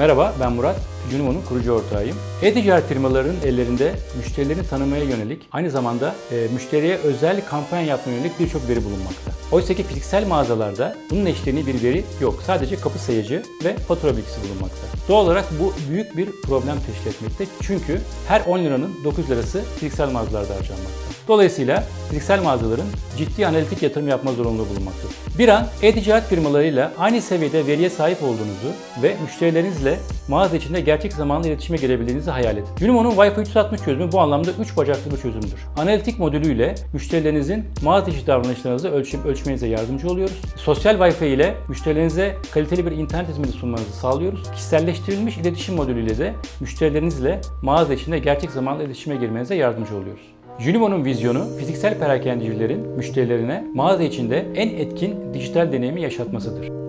Merhaba ben Murat, Junimo'nun kurucu ortağıyım. E-ticaret firmalarının ellerinde müşterilerini tanımaya yönelik, aynı zamanda e, müşteriye özel kampanya yapmaya yönelik birçok veri bulunmakta. Oysa ki fiziksel mağazalarda bunun eşliğini bir veri yok. Sadece kapı sayıcı ve fatura bilgisi bulunmakta. Doğal olarak bu büyük bir problem teşkil etmekte. Çünkü her 10 liranın 9 lirası fiziksel mağazalarda harcanmakta. Dolayısıyla fiziksel mağazaların ciddi analitik yatırım yapma zorunluluğu bulunmaktadır. Bir an e-ticaret firmalarıyla aynı seviyede veriye sahip olduğunuzu ve müşterilerinizle mağaza içinde gerçek zamanlı iletişime girebildiğinizi hayal edin. Unimo'nun Wi-Fi 360 çözümü bu anlamda 3 bacaklı bir çözümdür. Analitik modülüyle müşterilerinizin mağaza içi davranışlarınızı ölçüp ölçmenize yardımcı oluyoruz. Sosyal Wi-Fi ile müşterilerinize kaliteli bir internet hizmeti sunmanızı sağlıyoruz. Kişiselleştirilmiş iletişim modülüyle de müşterilerinizle mağaza içinde gerçek zamanlı iletişime girmenize yardımcı oluyoruz. Junimo'nun vizyonu fiziksel perakendicilerin müşterilerine mağaza içinde en etkin dijital deneyimi yaşatmasıdır.